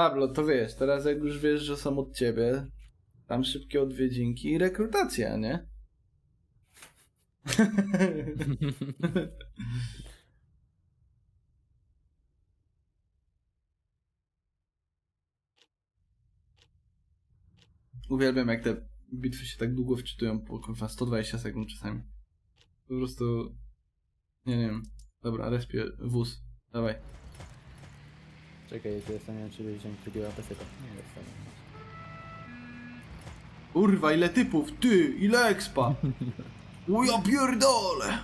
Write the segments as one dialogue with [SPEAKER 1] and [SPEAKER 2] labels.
[SPEAKER 1] Pablo, to wiesz, teraz jak już wiesz, że są od ciebie, tam szybkie odwiedzinki i rekrutacja, nie? Uwielbiam jak te bitwy się tak długo wczytują, po kurwa 120 sekund czasami. Po prostu... Nie, nie wiem. Dobra, respię wóz. Dawaj.
[SPEAKER 2] Czekaj, ja jestem, nie wiem, czy wziąć drugiego apeseka. Nie, jest tam.
[SPEAKER 1] Kurwa, ile typów, ty, ile expa. O ja pierdolę.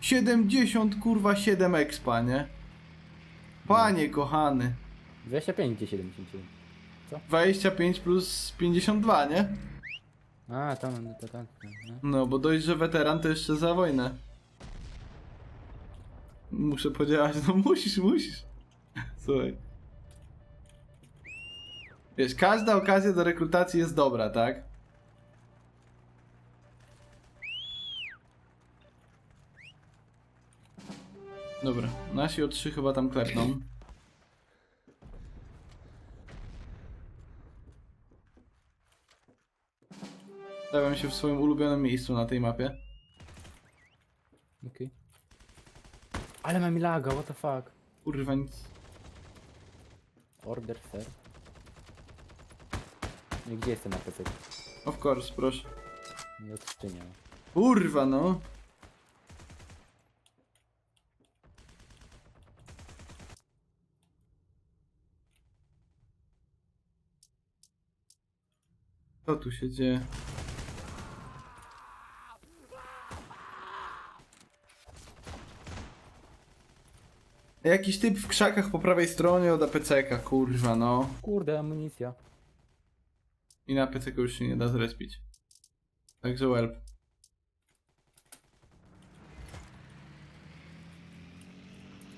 [SPEAKER 1] 70, kurwa, 7 expa, nie? Panie kochany.
[SPEAKER 2] 25 gdzie 77.
[SPEAKER 1] 25 plus 52, nie?
[SPEAKER 2] A, tam, no to tak. No.
[SPEAKER 1] No, bo dość, że weteran to jeszcze za wojnę. Muszę podziałać, no musisz, musisz. Słuchaj. Wiesz, każda okazja do rekrutacji jest dobra, tak? Dobra, nasi o trzy chyba tam klepną. Stawiam się w swoim ulubionym miejscu na tej mapie.
[SPEAKER 2] Okej. Ale mam laga, what the fuck.
[SPEAKER 1] Kurwa nic.
[SPEAKER 2] Order, sir. No i gdzie jest ten apesek?
[SPEAKER 1] Of course, proszę.
[SPEAKER 2] Nie odczyniam.
[SPEAKER 1] Kurwa no. Co tu się dzieje? Jakiś typ w krzakach po prawej stronie od APC-ka, kurwa no.
[SPEAKER 2] Kurde, amunicja.
[SPEAKER 1] I na APC-ku już się nie da zrespić. Także welp.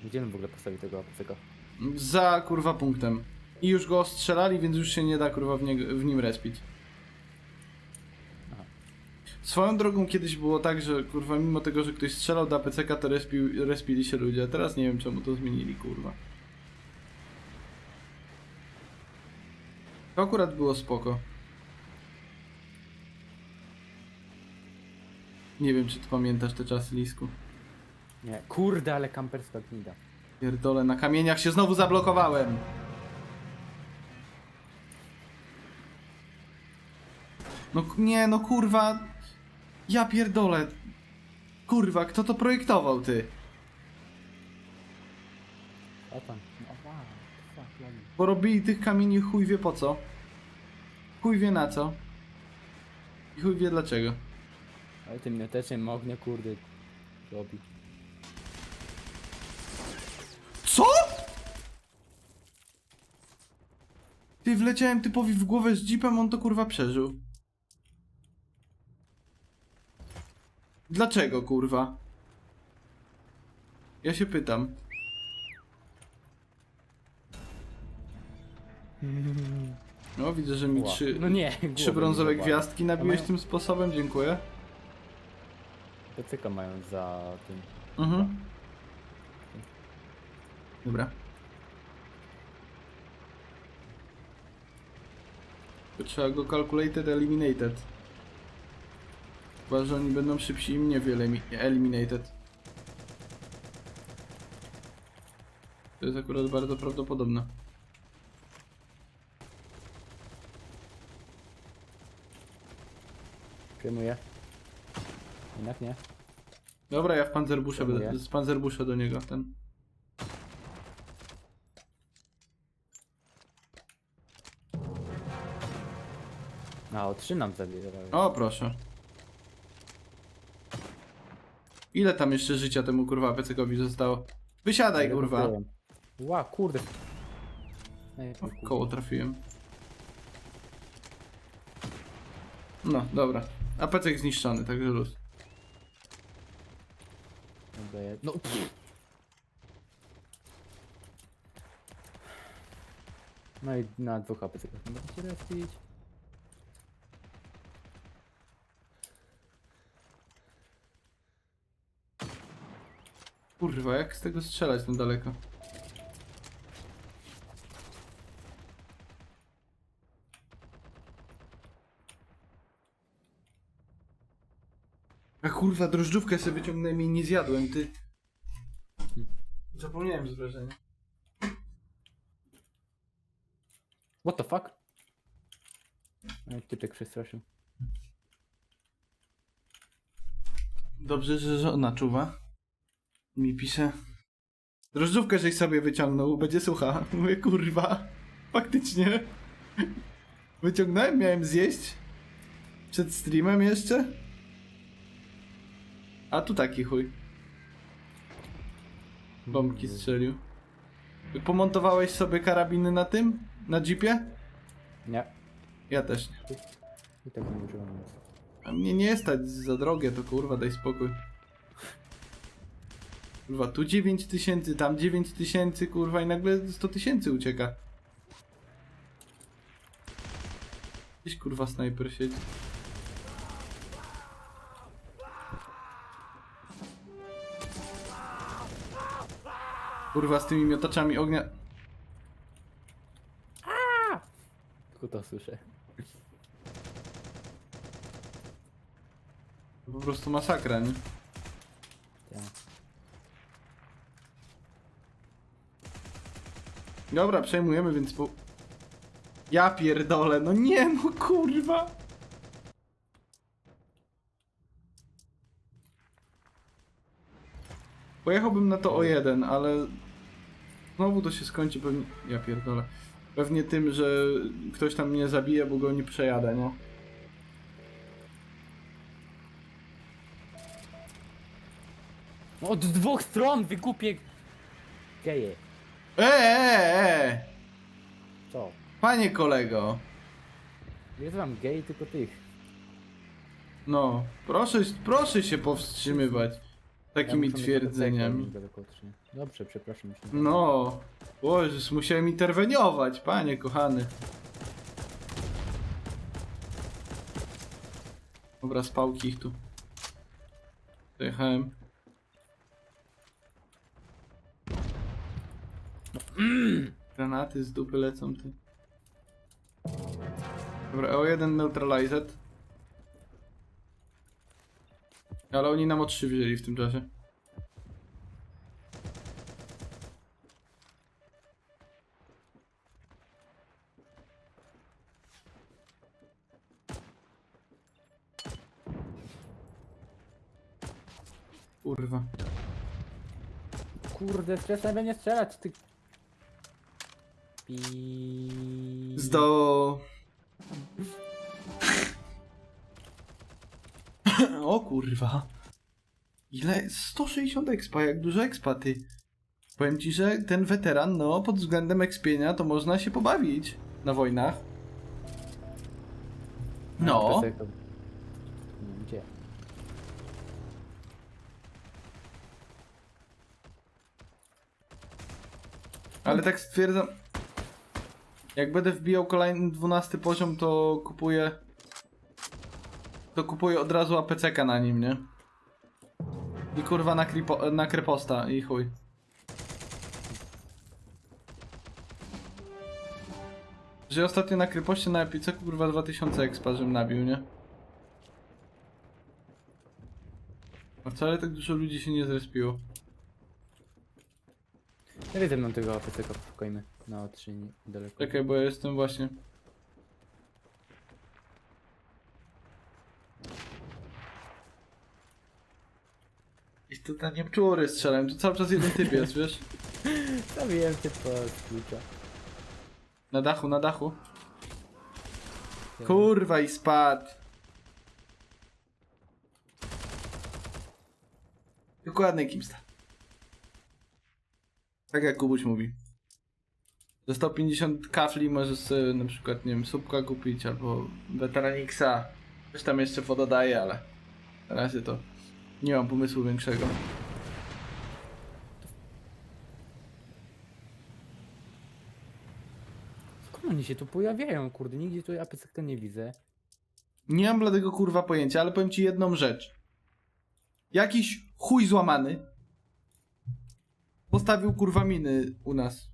[SPEAKER 2] Gdzie on w ogóle postawił tego apeseka?
[SPEAKER 1] Za kurwa punktem. I już go ostrzelali, więc już się nie da kurwa w, niego, w nim respić.
[SPEAKER 2] Aha.
[SPEAKER 1] Swoją drogą kiedyś było tak, że kurwa mimo tego, że ktoś strzelał do APC-ka, to respił, respili się ludzie. A teraz nie wiem czemu to zmienili, kurwa. To akurat było spoko. Nie wiem, czy ty pamiętasz te czasy, Lisku.
[SPEAKER 2] Nie, kurde, ale kamperska gnida.
[SPEAKER 1] Pierdolę, na kamieniach się znowu zablokowałem. No k- nie, no kurwa. Ja pierdolę. Kurwa, kto to projektował, ty?
[SPEAKER 2] A tam. No, wow, fuck, lagi.
[SPEAKER 1] Porobili tych kamieni chuj wie po co. Chuj wie na co. I chuj wie dlaczego.
[SPEAKER 2] Ale tym mioteczem ognia, kurde, robi.
[SPEAKER 1] Co? Ty wleciałem typowi w głowę z jeepem, on to kurwa przeżył. Dlaczego kurwa? Ja się pytam. No widzę, że mi
[SPEAKER 2] Ła.
[SPEAKER 1] trzy,
[SPEAKER 2] No nie,
[SPEAKER 1] trzy
[SPEAKER 2] głowy
[SPEAKER 1] brązowe gwiazdki nabiłeś tym sposobem, dziękuję.
[SPEAKER 2] Pecyka mają za tym.
[SPEAKER 1] Mhm. Dobra. To trzeba go calculated, eliminated. Chyba, że oni będą szybsi i mnie eliminated. To jest akurat bardzo prawdopodobne.
[SPEAKER 2] Przejmuję. Jednak nie.
[SPEAKER 1] Dobra, ja w panzerbusze,
[SPEAKER 2] Dziękuję.
[SPEAKER 1] będę- z panzerbusze do niego ten.
[SPEAKER 2] A, o trzy nam zabierały.
[SPEAKER 1] O, proszę. Ile tam jeszcze życia temu kurwa pecykowi zostało? Wysiadaj kurwa.
[SPEAKER 2] Ła, kurde. Ej,
[SPEAKER 1] O,
[SPEAKER 2] kurde.
[SPEAKER 1] koło trafiłem. No, dobra. A pecek zniszczony, także luz.
[SPEAKER 2] No. Pff. No i na dwóch HP tylko będę się respić.
[SPEAKER 1] Kurwa, jak z tego strzelać tam daleko? A kurwa, drożdżówkę sobie wyciągnąłem i nie zjadłem, ty. Zapomniałem z wrażenia.
[SPEAKER 2] What the fuck? Ej, Typek przestraszył.
[SPEAKER 1] Dobrze, że żona czuwa. Mi pisze. Drożdżówkę żeś sobie wyciągnął, będzie sucha. Mówię, kurwa. Faktycznie. Wyciągnąłem, miałem zjeść. Przed streamem jeszcze. A tu taki chuj. Bombki strzelił. Pomontowałeś sobie karabiny na tym? Na jeepie?
[SPEAKER 2] Nie.
[SPEAKER 1] Ja też nie.
[SPEAKER 2] I tak nie użyłem nic.
[SPEAKER 1] A mnie nie stać za drogie, to kurwa daj spokój. Kurwa, tu 9 tysięcy, tam 9 tysięcy, kurwa i nagle 100 tysięcy ucieka. Gdzieś kurwa snajper siedzi. Kurwa z tymi miotaczami ognia.
[SPEAKER 2] Tylko to słyszę.
[SPEAKER 1] To po prostu masakra, nie?
[SPEAKER 2] Ja.
[SPEAKER 1] Dobra, przejmujemy, więc po... Ja pierdolę, no nie no kurwa! Pojechałbym na to o jeden, ale... Znowu to się skończy pewnie... Ja pierdolę. Pewnie tym, że ktoś tam mnie zabije, bo go nie przejadę, no.
[SPEAKER 2] Od dwóch stron wygupie geje.
[SPEAKER 1] Eee, eee!
[SPEAKER 2] Co?
[SPEAKER 1] Panie kolego!
[SPEAKER 2] Nie znam gej, tylko tych.
[SPEAKER 1] No, proszę, proszę się powstrzymywać takimi
[SPEAKER 2] Ja muszę mieć
[SPEAKER 1] twierdzeniami.
[SPEAKER 2] Dobrze, przepraszam. Się
[SPEAKER 1] No, Boże, musiałem interweniować, panie kochany. Dobra, spałki ich tu. Dojechałem. Granaty z dupy lecą, ty. Dobra, O1 neutralized. Ale oni nam o 3 wzięli w tym czasie. Kurwa.
[SPEAKER 2] Kurde, przestań we mnie strzelać, ty... Pi...
[SPEAKER 1] Zdo... o kurwa. Ile? 160 expa, jak dużo expa ty. Powiem ci, że ten weteran, no, pod względem expienia to można się pobawić na wojnach. No.
[SPEAKER 2] Wiem gdzie.
[SPEAKER 1] Ale tak stwierdzam. Jak będę wbijał kolejny 12 poziom, to kupuję. To kupuję od razu APC na nim, nie? I kurwa na, kripo, na kreposta i chuj. Że ostatnio na krypoście na epice kurwa 2000 expa, żem nabił, nie? A wcale tak dużo ludzi się nie zrespiło.
[SPEAKER 2] Nie wiedzę mną tego apeteka, spokojmy. Na O3 niedaleko.
[SPEAKER 1] Czekaj, bo ja jestem właśnie. I tu na niemczury strzelałem, tu cały czas jeden typ jest, wiesz?
[SPEAKER 2] Zabiłem cię po klucza.
[SPEAKER 1] Na dachu, na dachu. Kurwa i spadł. Dokładnie kimsta. Tak jak Kubuś mówi. Za 150 kafli możesz sobie na przykład, nie wiem, słupka kupić albo Veteranixa. Coś tam jeszcze pododaję, ale na razie to nie mam pomysłu większego.
[SPEAKER 2] Skąd oni się tu pojawiają, kurde? Nigdzie tu apeteka nie widzę.
[SPEAKER 1] Nie mam dlatego kurwa pojęcia, ale powiem ci jedną rzecz. Jakiś chuj złamany postawił kurwa miny u nas.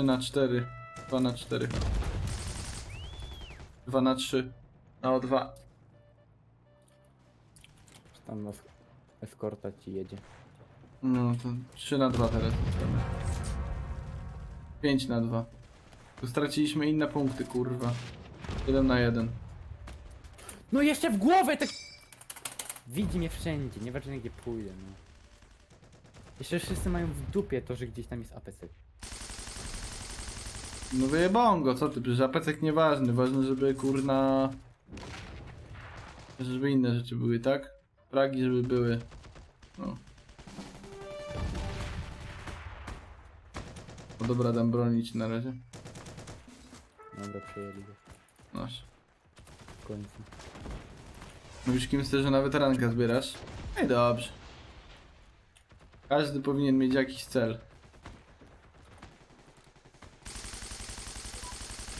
[SPEAKER 1] 3 na 4. 2 na 4. 2 na 3. Na o 2.
[SPEAKER 2] Czy tam es- eskorta ci jedzie?
[SPEAKER 1] No to 3 na 2 teraz. 5 na 2. Tu straciliśmy inne punkty, kurwa. 1 na 1.
[SPEAKER 2] No jeszcze w głowę tak... Widzi mnie wszędzie, nieważne gdzie pójdę, no. Jeszcze wszyscy mają w dupie to, że gdzieś tam jest APC.
[SPEAKER 1] No wyjebałem go, co ty? Przecież apecek nieważny. Ważne, żeby kurna... Żeby inne rzeczy były, tak? Fragi, żeby były. No. No dobra, dam bronić na razie.
[SPEAKER 2] Dobra, przejęli go
[SPEAKER 1] Masz.
[SPEAKER 2] w końcu.
[SPEAKER 1] Mówisz kimś, że na weterankę zbierasz? No i dobrze. Każdy powinien mieć jakiś cel.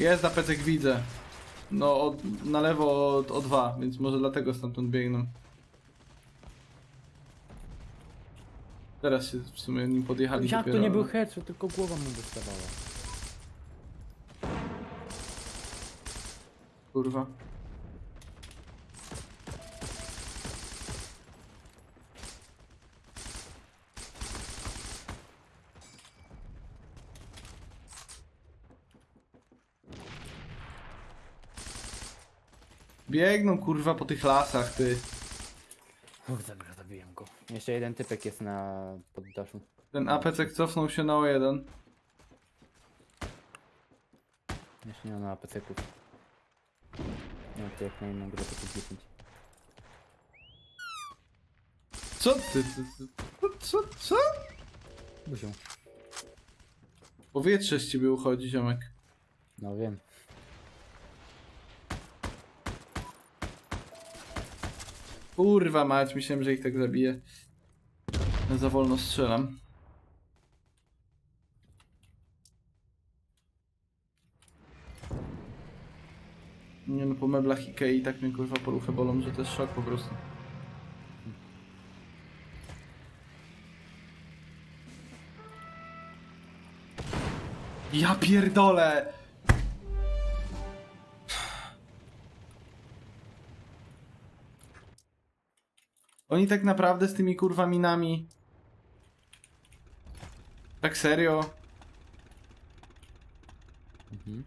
[SPEAKER 1] Jest na pecek widzę. No, od, na lewo od o dwa, więc może dlatego stamtąd biegną. Teraz się w sumie nim podjechali
[SPEAKER 2] Jak to
[SPEAKER 1] dopiero,
[SPEAKER 2] nie był
[SPEAKER 1] ale-
[SPEAKER 2] headshot, tylko głowa mu dostawała.
[SPEAKER 1] Kurwa. Biegną kurwa po tych lasach, ty.
[SPEAKER 2] Uch, dobra, zabiłem go. Jeszcze jeden typek jest na poddaszu.
[SPEAKER 1] Ten APC cofnął się na O1.
[SPEAKER 2] Jeszcze nie ma APC-ków. No to jak na inną grę to jest 10.
[SPEAKER 1] Co ty? ty, ty co, co? Co?
[SPEAKER 2] Buzią.
[SPEAKER 1] Powietrze z ciebie uchodzi, ziomek.
[SPEAKER 2] No wiem.
[SPEAKER 1] Kurwa mać, myślałem, że ich tak zabije. Za wolno strzelam. Nie no, po meblach Ikei tak mnie kurwa poruchę bolą, że to jest szok po prostu. Ja pierdolę! Oni tak naprawdę z tymi kurwa minami. Tak serio?
[SPEAKER 2] Mhm.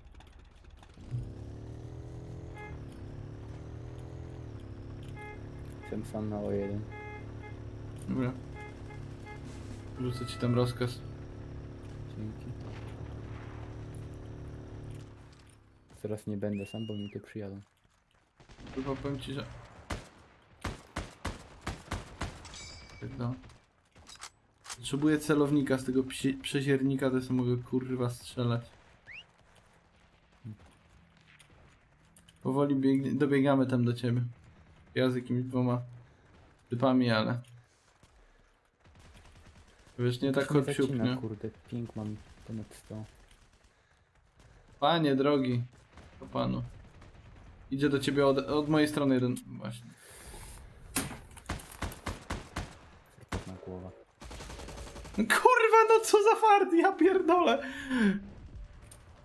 [SPEAKER 2] Jestem sam na O1.
[SPEAKER 1] Dobra. Rzucę ci tam rozkaz.
[SPEAKER 2] Dzięki. Teraz nie będę sam, bo mi tu przyjadą.
[SPEAKER 1] Kurwa powiem ci, że... Tak no. Potrzebuję celownika z tego psi- przeziernika, to sobie mogę kurwa strzelać. Powoli biegnie, dobiegamy tam do ciebie. Ja z jakimiś dwoma typami, ale... Wiesz, nie tak nie?
[SPEAKER 2] kurde, ping mam ponad 100.
[SPEAKER 1] Panie drogi, to panu. Idzie do ciebie od, od mojej strony jeden. Właśnie.
[SPEAKER 2] Głowa.
[SPEAKER 1] Kurwa, no co za fart, ja pierdolę.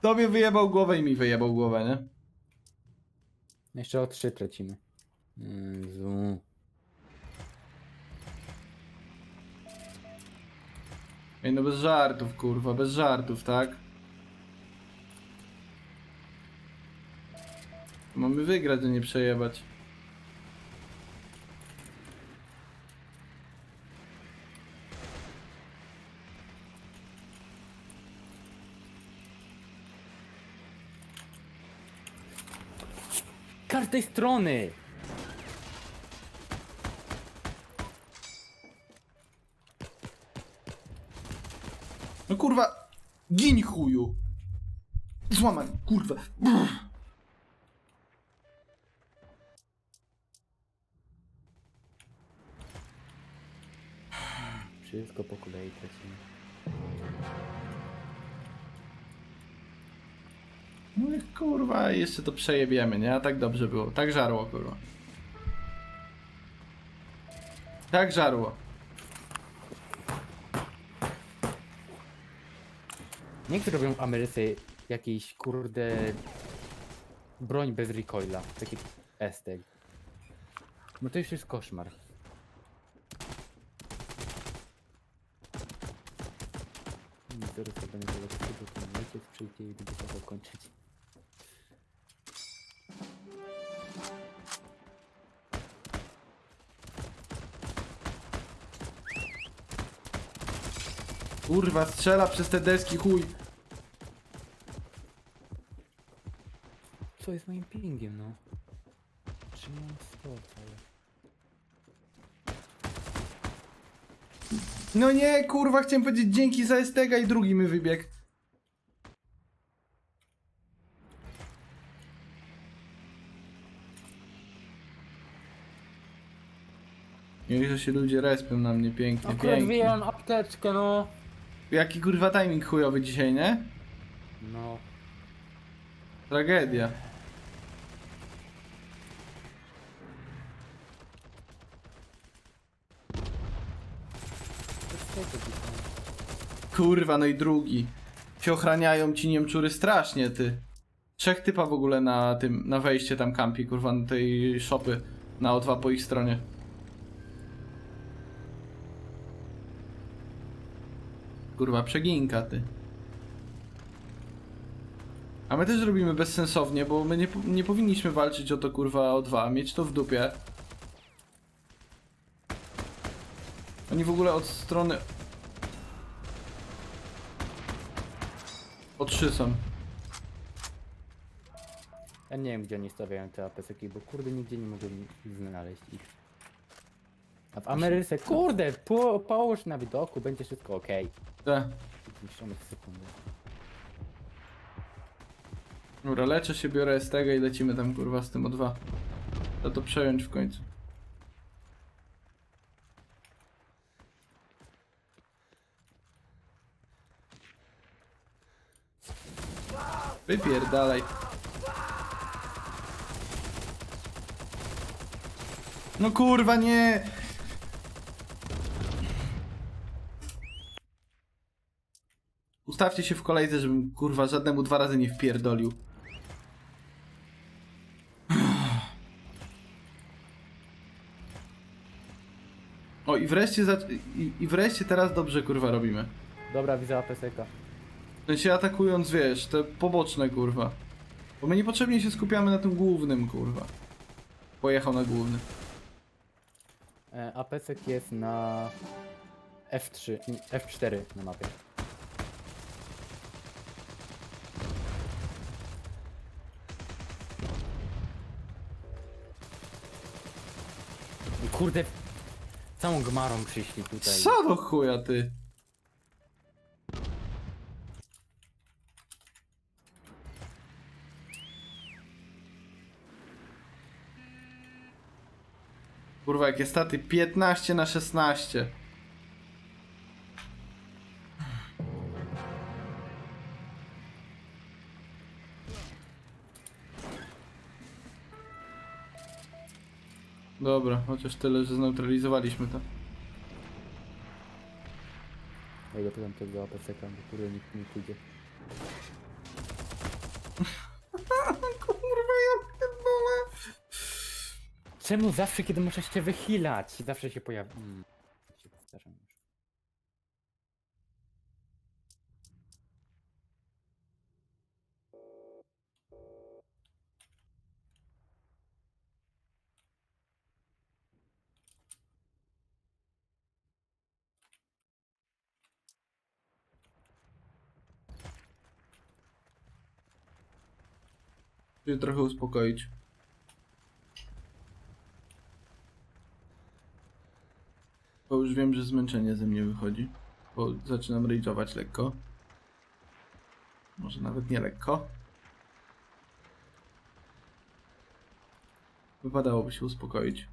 [SPEAKER 1] Tobie wyjebał głowę i mi wyjebał głowę, nie?
[SPEAKER 2] Jeszcze o 3 tracimy. Jezu.
[SPEAKER 1] Ej, no bez żartów, kurwa, bez żartów, tak? Mamy wygrać, a nie przejebać.
[SPEAKER 2] Każdej strony!
[SPEAKER 1] No kurwa, gin chuju. Złamaj, kurwa. Brr.
[SPEAKER 2] Wszystko po kolei tracimy.
[SPEAKER 1] No i kurwa, jeszcze to przejebiemy, nie? A tak dobrze było. Tak żarło, kurwa. Tak żarło.
[SPEAKER 2] Niektórzy robią w Ameryce jakiś kurde broń bez recoila, taki estek. No to już jest koszmar. Zaraz to będzie tego to ojciec przyjdzie i będzie chciał kończyć.
[SPEAKER 1] Kurwa, strzela przez te deski, chuj.
[SPEAKER 2] Co jest moim pingiem, no? Trzymam 100 całe.
[SPEAKER 1] No nie, kurwa, chciałem powiedzieć dzięki za STG i drugi mi wybiegł. Niech że się ludzie respią na mnie pięknie,
[SPEAKER 2] Akurat
[SPEAKER 1] pięknie.
[SPEAKER 2] wyjąłem apteczkę, no.
[SPEAKER 1] Jaki kurwa timing chujowy dzisiaj, nie?
[SPEAKER 2] No.
[SPEAKER 1] Tragedia. Kurwa, no i drugi. Się ochraniają ci Niemczury strasznie, ty. Trzech typa w ogóle na tym, na wejście tam kampi, kurwa, na tej szopy na O2 po ich stronie. Kurwa, przeginka, ty. A my też robimy bezsensownie, bo my nie, nie powinniśmy walczyć o to, kurwa, O2, mieć to w dupie. Oni w ogóle od strony O trzy są.
[SPEAKER 2] Ja nie wiem, gdzie oni stawiają te apseki, bo kurde nigdzie nie mogę znaleźć ich. A w Ameryce, kurde, po, połóż na widoku, będzie wszystko ok.
[SPEAKER 1] Te.
[SPEAKER 2] Zniszczone w sekundę.
[SPEAKER 1] Dobra, leczę się, biorę STG i lecimy tam kurwa z tym o dwa. To to przejąć w końcu. Wypierdalaj. No kurwa nie! Ustawcie się w kolejce, żebym kurwa żadnemu dwa razy nie wpierdolił. O i wreszcie zac- i, i wreszcie teraz dobrze kurwa robimy.
[SPEAKER 2] Dobra, widzę apseka.
[SPEAKER 1] W sensie atakując, wiesz, te poboczne kurwa. Bo my niepotrzebnie się skupiamy na tym głównym kurwa. Pojechał na główny.
[SPEAKER 2] E, jest na F3, nie, F4 na mapie. Kurde, całą gmarą przyszli tutaj.
[SPEAKER 1] Co do chuja ty? Kurwa, jakie staty? 15 na 16. Dobra, chociaż tyle, że zneutralizowaliśmy to.
[SPEAKER 2] Ja go pytam tego apseka, bo kurde nikt nie pójdzie.
[SPEAKER 1] Kurwa, ja pierdolę.
[SPEAKER 2] Czemu zawsze, kiedy muszę się wychylać, zawsze się pojawi... Mm, się
[SPEAKER 1] trochę uspokoić. Bo już wiem, że zmęczenie ze mnie wychodzi. Bo zaczynam rage'ować lekko. Może nawet nie lekko. Wypadałoby się uspokoić.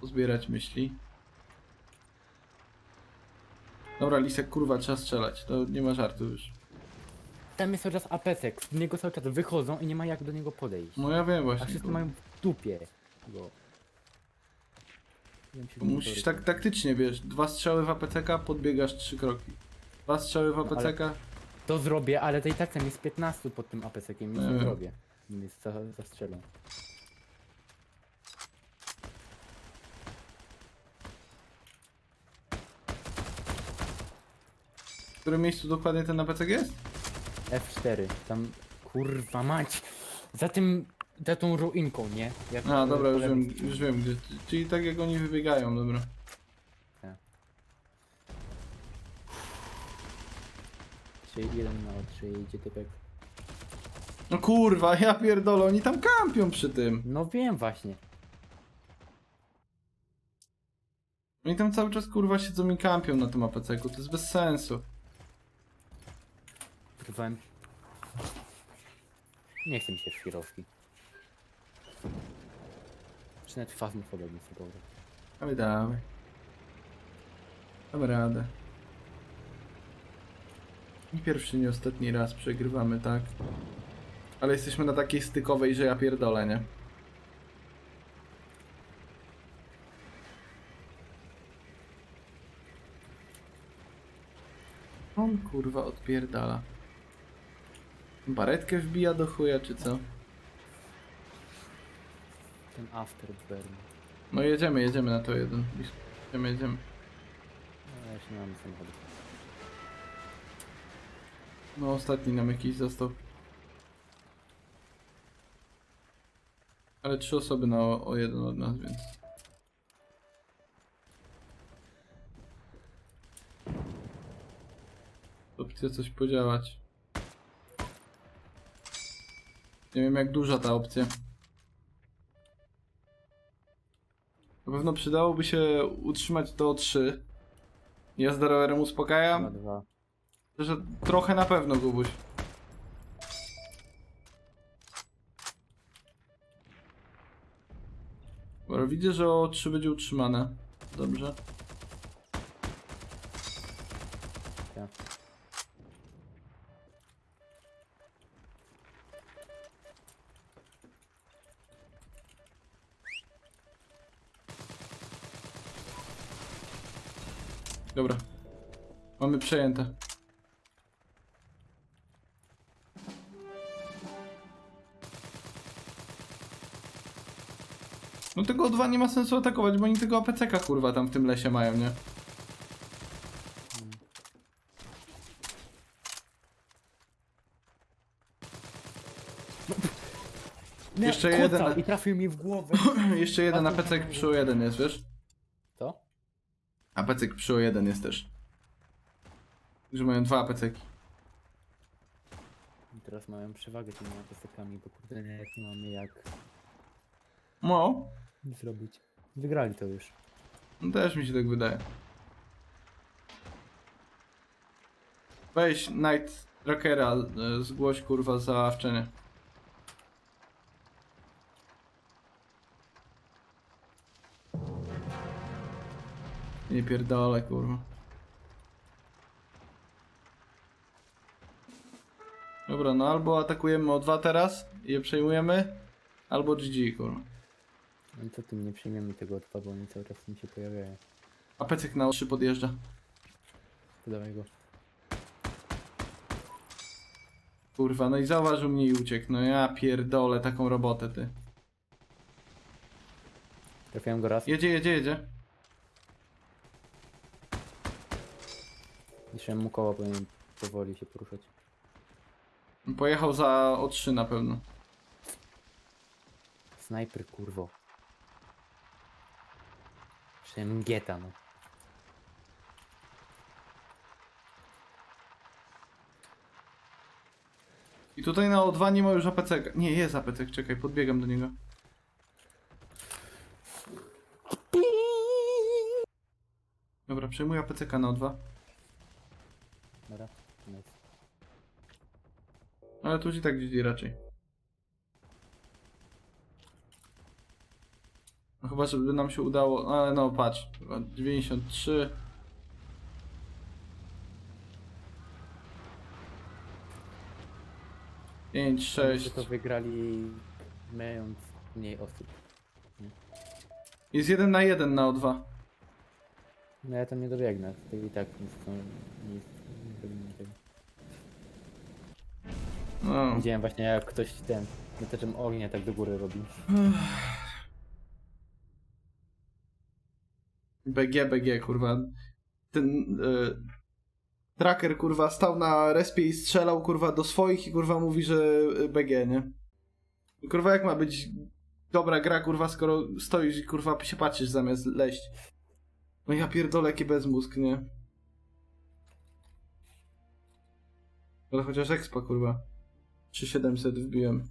[SPEAKER 1] Pozbierać myśli. Dobra, Lisek, kurwa, trzeba strzelać. To nie ma żartu już.
[SPEAKER 2] Tam jest cały czas apesek, z niego cały czas wychodzą i nie ma jak do niego podejść.
[SPEAKER 1] No ja wiem
[SPEAKER 2] A
[SPEAKER 1] właśnie.
[SPEAKER 2] wszyscy mają w dupie go.
[SPEAKER 1] Musisz tak taktycznie, wiesz, dwa strzały w APCK, podbiegasz trzy kroki. Dwa strzały w APCK.
[SPEAKER 2] To zrobię, ale i tak tam jest 15 pod tym APS-ekiem, nic nie zrobię. Jest za, zastrzelą.
[SPEAKER 1] W którym miejscu dokładnie ten APCK jest?
[SPEAKER 2] F4, tam kurwa mać. Za tym, za tą ruinką, nie? Jak
[SPEAKER 1] A, dobra, już wiem, już wiem gdzie. Czyli tak jak oni wybiegają, dobra.
[SPEAKER 2] stronie, jeden na O3 idzie typek.
[SPEAKER 1] No kurwa, ja pierdolę, oni tam kampią przy tym.
[SPEAKER 2] No wiem właśnie.
[SPEAKER 1] Oni tam cały czas kurwa siedzą i kampią na tym APCK-u, to jest bez sensu.
[SPEAKER 2] Nie chce mi się szwirowki. Czy nawet fazmofobia nie sobie dobra.
[SPEAKER 1] Ale dawaj. Damy radę. Nie pierwszy, nie ostatni raz przegrywamy, tak? Ale jesteśmy na takiej stykowej, że ja pierdolę, nie? On kurwa odpierdala. Baretkę wbija do chuja, czy co?
[SPEAKER 2] Ten afterburn.
[SPEAKER 1] No jedziemy, jedziemy na to jeden. Jedziemy, jedziemy.
[SPEAKER 2] No ja jeszcze nie mam samochodu.
[SPEAKER 1] No ostatni nam jakiś został. Ale trzy osoby na o, o jeden od nas, więc. Opcja coś podziałać. Nie wiem jak duża ta opcja. Na pewno przydałoby się utrzymać to o 3. Ja z Darowerem uspokajam.
[SPEAKER 2] Na dwa.
[SPEAKER 1] Że trochę na pewno, Gubuś. Dobra, widzę, że o 3 będzie utrzymane. Dobrze. Mamy przejęte. No tego o 2 nie ma sensu atakować, bo oni tego APCK kurwa tam w tym lesie mają, nie?
[SPEAKER 2] Nie,
[SPEAKER 1] Jeszcze jeden.
[SPEAKER 2] I trafił mi w głowę.
[SPEAKER 1] Jeszcze jeden APCK przy O1 jest, wiesz?
[SPEAKER 2] To?
[SPEAKER 1] APCK przy O1 jest też. Że mają dwa APCki.
[SPEAKER 2] I teraz mają przewagę tymi APS-ekami, bo kurde nie, nie mamy jak
[SPEAKER 1] No,
[SPEAKER 2] zrobić. Wygrali to już.
[SPEAKER 1] no też mi się tak wydaje. Weź Night Trackera, e, zgłoś kurwa za wczenie. Nie pierdolę kurwa. Dobra, no albo atakujemy o dwa teraz i je przejmujemy, albo GG kurwa.
[SPEAKER 2] No co tym nie przyjmiemy tego odpa, bo oni cały czas mi się pojawiają.
[SPEAKER 1] A pecyk na 3 podjeżdża.
[SPEAKER 2] To dawaj go.
[SPEAKER 1] Kurwa, no i zauważył mnie i uciekł. No ja pierdolę taką robotę, ty.
[SPEAKER 2] Trafiłem go raz.
[SPEAKER 1] Jedzie, jedzie, jedzie.
[SPEAKER 2] Jeszcze mu koło powinien powoli się poruszać.
[SPEAKER 1] Pojechał za O3 na pewno.
[SPEAKER 2] Snajper kurwo. Szemgieta no.
[SPEAKER 1] I tutaj na O2 nie ma już APC. Nie, jest APC, czekaj, podbiegam do niego. Dobra, przejmuję APC na O2.
[SPEAKER 2] Dobra. Nice.
[SPEAKER 1] Ale tu i tak GG raczej. No chyba, żeby nam się udało. Ale no, patrz. chyba 93. Pięć, sześć.
[SPEAKER 2] to wygrali mając mniej osób.
[SPEAKER 1] Jest jeden na jeden na O2.
[SPEAKER 2] No ja tam nie dobiegnę. To i tak nic, nic
[SPEAKER 1] No.
[SPEAKER 2] Widziałem właśnie jak ktoś ten mioteczem ognia tak do góry robi.
[SPEAKER 1] BG, BG, kurwa. Ten e, tracker, kurwa, stał na respie i strzelał, kurwa, do swoich i, kurwa, mówi, że e, BG, nie? Kurwa, jak ma być dobra gra, kurwa, skoro stoisz i, kurwa, się patrzysz zamiast leść? No ja pierdolę, jaki bezmózg, nie? Ale chociaż expa, kurwa. 3700 wbiłem.